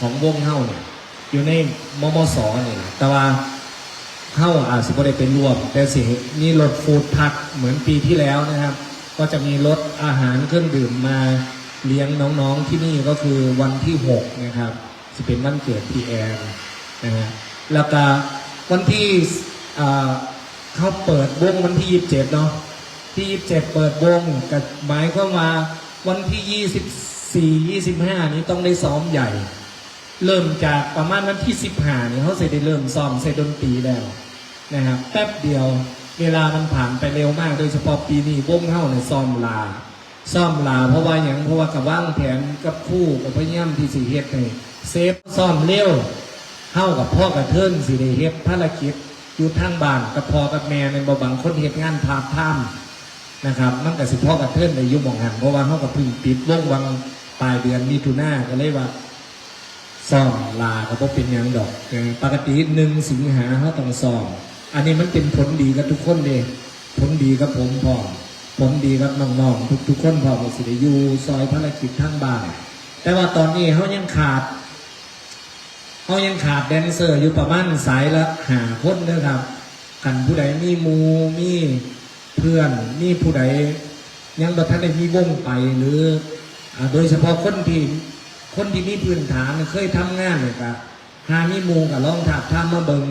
ของวงเฮ้าเนี่ยอยู่ในมมสนี่แหละแต่ว่าเฮ้าอาจสิบ่ได้เป็นรวม แต่สินี่รถฟู้ดทักเหมือนปีที่แล้วนะครับ ก็จะมีรถอาหารเครื่องดื่มมาเลี้ยงน้องๆที่นี่ก็คือวันที่6นะครับจะเป็นวันเกิดพีแอนนะฮะแล้วก็วันที่เขาเปิดวงวันที่ 27 เนาะที่ 27 เปิดวงกับหมายความว่าวันที่ 24 25 นี้ต้องได้ซ้อมใหญ่ เริ่มจากประมาณวันที่15เนี่ยเขาจได้เริ่มซ้อมใส่ดนตรีแล้วนะครับแป๊บเดียวเวลามันผ่านไปเร็วมาก โดยเฉพาะปีนี้วงเฮ้าเนี่ยซ้อมลาซ้อมลาเพราะว่าอย่างเพราะว่ากับว่างแผนกับคู่กับพยายามที่สีเฮ็ดให้เซฟซ้อมเร็วเฮ้ากับพ่อกับเทินสิได้เฮ็ดภารกิจอยู่ทางบ้านกับพ่อกับแม่ในบ่บางคนเฮ็ดงานพาทไทม์นะครับมันกับสิพ่อกับเทินในยุคมองหันเพราะว่าเข้ากับพึ่งปิดวงวังปลายเดือนมิถุนาก็เลยว่า ซ่อมลาก็บ่เป็นยังดอกปกติหนึ่งสิงหาเขาต้องซ่อมอันนี้มันเป็นผลดีกับทุกคนเด้ผลดีกับผมพร้อผลดีกับน้องๆทุกๆคนพร้อมสิได้อยู่ซอยภารกิจทั้งบ้านแต่ว่าตอนนี้เขายังขาดเขายังขาดแดนเซอร์อยู่ประมาณสายละหาคนเด้อครับกันผู้ใดมีมูมีเพื่อนนี่ผู้ใดยังบ่ทันได้มีวงไปหรือโดยเฉพาะคนที่ คนที่มีพื้นฐานเคยทำงานเนี่ยก็หามีมูกับลองถาบทำมาเบิง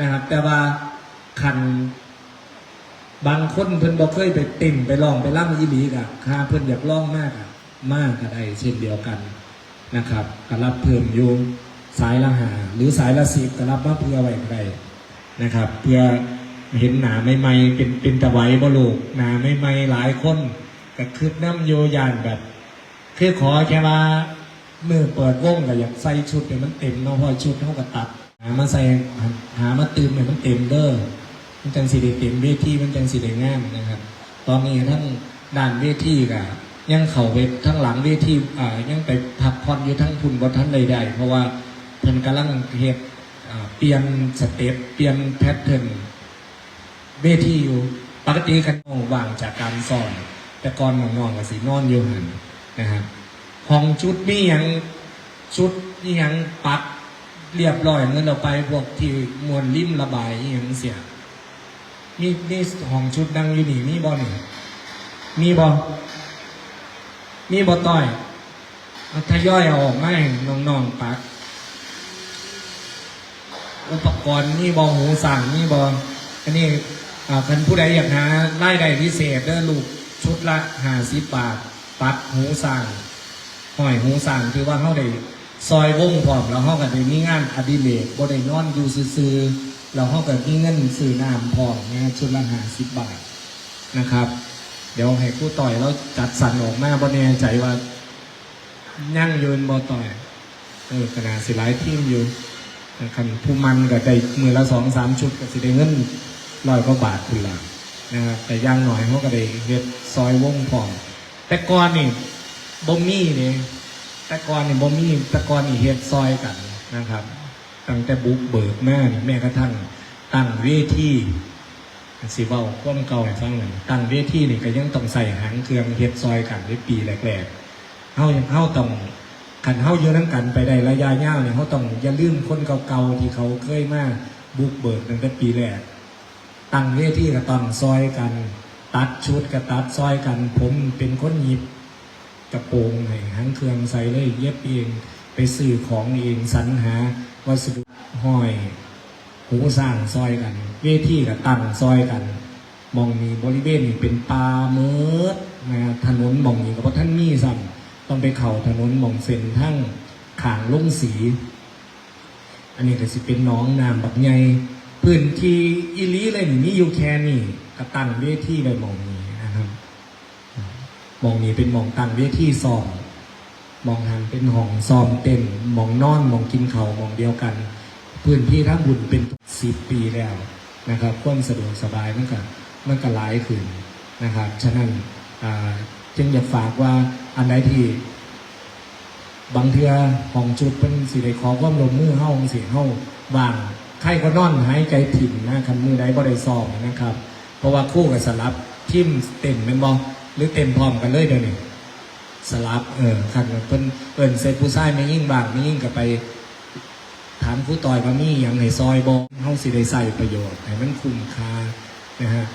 นะครับ แต่ว่าคันบางคนเพิ่นบ่เคยไปติ่งไปลองไปล่ำอีหลีกะค่าเพิ่นอยากลองมากอะมากก็ได้เช่นเดียวกันนะครับก็รับเพิ่มอยู่สายละหาหรือสายละสิบก็รับมาเพื่อไว้ก็ได้นะครับ เพื่อเห็นหนาใหม่เป็นเป็นตะไว้บ่ลูกหนาใหม่หลายคนก็คือน้ำโยยานแบบ คือขอแค่ว่า เมื่อเปิดวงก็อยากใส่ชุดให้มันเต็มเนาะพอชุดเท่ากับตัด หามาใส่หามาเติมให้มันเต็มเด้อมันจังสีได้เต็มเวทีมันจังสีได้งามนะครับ ตอนนี้ทั้งด้านเวทีก็ยังเข่าไปทั้งหลังเวทีอ่ายังไปพักผ่อนอยู่ทั้งคุณบนท่านใดๆเพราะว่าเพิ่นกำลังเฮ็ดเปลี่ยนสเต็ปเปลี่ยนแพทเทิร์นเวทีอยู่ปกติกันมองว่างจากการสอน แต่ก่อนน้องๆกับสีนอนอยู่หันนะครับ ห้องชุดมีหยังชุดนี่ยังปักเรียบร้อยเงินเราไปพวกที่มวลริมระบายอหยังเสียมีนี่ห้องชุดดังอยู่นี่มีบอนี่มีบอมีบอต้อยเอาทยอยเอาออกมาให้น้องๆปัก อุปกรณ์นี่บอหูสั่งนี่บออันนี้อ่าคันผู้ใดอยากหาไล่ใดพิเศษเด้อลูกชุดละห้าสิบบาท ปัดหูสั่ง ห้อยหูสั่งคือว่าเขาได้ซอยวงพร้อมแล้วเขาก็ได้มีงานอดิเรกบ่ได้นอนอยู่ซื่อๆแล้วเขาก็มีเงินซื้อน้ำพร้อมนะชุดละห้าสิบบาทนะครับ เดี๋ยวให้คู่ต่อยแล้วจัดสรรออกมาบ่แน่ใจว่ายั่งยืนบ่ต่อยเออกระดสิหลายทีมอยู่คันผู้มันก็ได้มือละสองสามชุดก็สิได้เงินร้อยกว่าบาทคุณละนะครับแต่ย่างหน่อยเขาก็ได้เฮ็ดซอยวงพร้อมแต่ก่อนนี่ บ่มีนี่แต่ก่อนนี่บ่มีแต่ก่อนนี่เฮ็ดซอยกันนะครับ ตั้งแต่บุกเบิกแม่นี่แม่กระทั่งตั้งเวทีสิเว้าความเก่าให้ฟังหน่อยตั้งเวทีนี่ก็ยังต้องใส่หางเครื่องเฮ็ดซอยกันในปีแรกๆเฮายังเฮาต้องขันเฮาอยู่น้ำกันไปได้ระยะยาวเนี่ยเขาต้องอย่าลืมคนเก่าๆที่เขาเคยมาบุกเบิกตั้งแต่ปีแรกตั้งเวทีกับตั้งซอยกัน ตัดชุดกับตัดซอยกัน ผมเป็นคนหยิบ ระโปรงให้หางเครื่องใส่เลยเย็บเองไปซื้อของเองสรรหาวัสดุห้อยหูสร้างซอยกัน เวทีกับตั้งซอยกัน มองนี้บริเวณนี้เป็นป่าเมิดนะถนนมองนี้กับท่านมีซ้ำต้องไปเข่าถนนมองเส้นทั้งขางลุ่งสี อันนี้ก็สิเป็นน้องน้ำบักใหญ่พื้นที่อีลีเลยนี่มีอยู่แค่นี้ก็ตั้งเวทีไปมองนี้นะครับ มองนี้เป็นมองตั้งเวทีซ้อมมองหันเป็นห้องซ้อมเต้นมองนอนมองกินเขามองเดียวกัน พื้นที่ทั้งบุญเป็นสิบปีแล้วนะครับความสะดวกสบายมันก็มันก็หลายขึ้นนะครับฉะนั้นจึงอยากฝากว่าอันใดที่บางเทือของจุดเป็นสิได้ขอความลมมือเฮ้าเสิเฮ้าว่างใครก็นอนหายใจถิ่นนะคันมือใดบ่ได้ซ้อมนะครับ เพราะว่าคู่กับสลับทิมเต็มแม่นบ่ หรือเต็มพร้อมกันเลยเดี๋ยวนี้สลับเออคันเพิ่นเอิ้นใส่ผู้ชายไม่ยิ่งบางไม่ยิ่งก็ไป ถามผู้ต่อยว่ามีอย่างในซอยบอเฮาสิได้ใส่ประโยชน์ให้มันคุ้มค่านะฮะ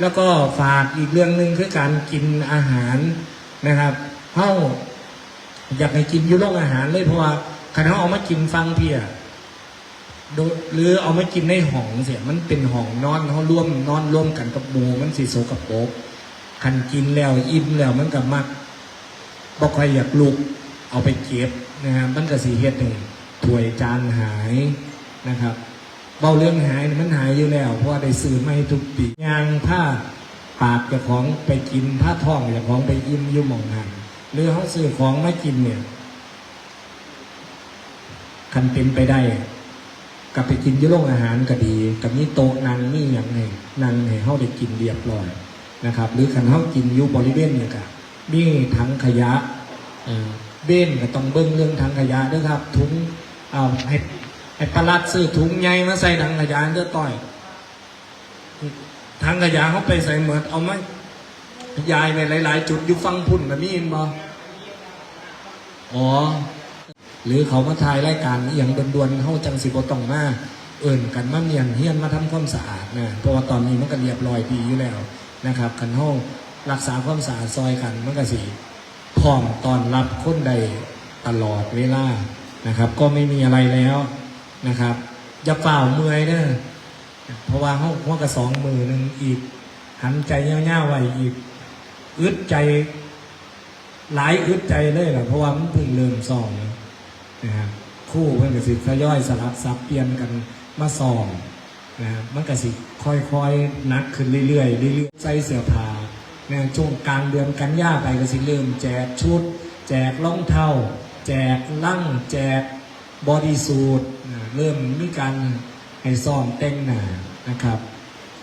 แล้วก็ฝากอีกเรื่องหนึ่งคือการกินอาหารนะครับเฮาอยากให้กินอยู่โรงอาหารเลยเพราะว่าคันเฮาเอามากินฟังเพียดหรือเอามากินในห้องเสียมันเป็นห้องนอนเฮาร่วมนอนร่วมกันกับหมูมันสิโสกับปรก คันกินแล้วอิ่มแล้วมันก็มักบ่ค่อยอยากลุกเอาไปเก็บนะฮะมันก็สิเฮ็ดให้ถ้วยจานหายนะครับเบาเรื่องหายมันหายอยู่แล้ว เพราะว่าได้ซื้อไม่ทุกปียางผ้าปากจ้าของไปกินผ้าท่องจ้าของไปอิ่มอยุ่มองหันหรือเขาซื้อของไม่กินเนี่ยคันเป็นไปได้กลับไปกินยุ่โรงอาหารก็ดี กับนี้โต๊ะนางนี่อย่างไงนางให้เขาได้กินเรียบร้อย นะครับ หรือคันเขากินอยู่บริเวณเนี่ยก็มีถังขยะเบ้นก็ต้องเบิ้งเรื่องทางขยะด้วยครับ ถุงเอาให้ให้ประหลัดซื้อถุงใหญ่มาใส่ถังขยะเด้อต่อยถังขยะเขาไปใส่เหมือนเอามายายไปหลาย ๆ จุดอยู่ฟังพุ่นแบบนี้เห็นบ่อ๋อ หรือเขามาถ่ายรายการอย่างด่วนๆเข้าจังสิบต้องมาเอิ่นกันมาเมียนเฮียนมาทำความสะอาดนะเพราะว่าตอนนี้มันก็เรียบร้อยดีอยู่แล้ว นะครับกันห้องรักษาความสะอาดซอยกันมันก็สิพร้อมตอนรับคนใดตลอดเวลานะครับ ก็ไม่มีอะไรแล้วนะครับอย่าเปล่าเมื่อยเด้อเพราะว่าเขาหัวกระสองมือหนึ่งอีกหันใจเงี้ยๆไว้อีกอึดใจหลายอึดใจเลยแหละเพราะว่ามันเพิ่งเริ่มซ้อมนะครับคู่เพื่อนกับสิทย่อยสลับซับเปลี่ยนกันมาซ้อม นะครับมันก็สิค่อยๆนักขึ้นเรื่อยๆเรื่อยๆใส่เสื้อผ้านี่ยช่วงกลางเดือนกันยาไปก็สิเริ่มแจกชุด แจกรองเท้าแจกลั่งแจกบอดี้สูทนะเริ่มมีการให้ซ้อมแต่งหน้านะครับ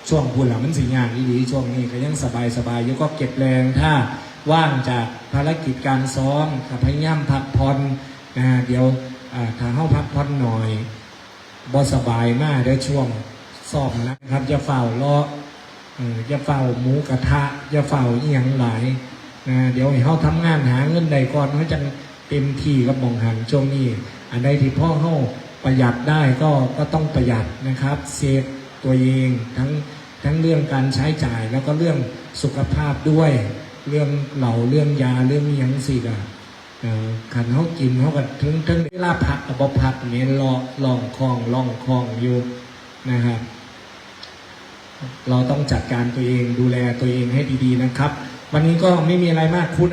ช่วงพูดหลังมันสีงานดีๆช่วงนี้ก็ยังสบายๆอยู่ก็เก็บแรงถ้าว่างจากภารกิจการซ้อมก็พยายามพักผ่อนนะเดี๋ยวอ่าถ้าเข้าพักผ่อนหน่อยบอสบายมากเดี๋ยวช่วง ซ้อมนะครับจะเฝ้ารอเอออย่าเฝ้าหมูกระทะอย่าเฝ้าอีหยังหลายนะเดี๋ยวให้เขาทำงานหาเงินใดก่อนเขาจะเต็มที่กับมองหันช่วงนี้ อันใดที่พ่อเขาประหยัดได้ก็ก็ต้องประหยัดนะครับเซฟตัวเองทั้งทั้งเรื่องการใช้จ่ายแล้วก็เรื่องสุขภาพด้วย เรื่องเหล่าเรื่องยาเรื่องอิหยังสิกะเอ่อขันเขากินเขาก็ถึงถึงเวลาพักกับบพักเนี่ยรอลองคลองลองคลองอยู่ นะครับ เราต้องจัดการตัวเองดูแลตัวเองให้ดีๆนะครับ วันนี้ก็ไม่มีอะไรมากคุณ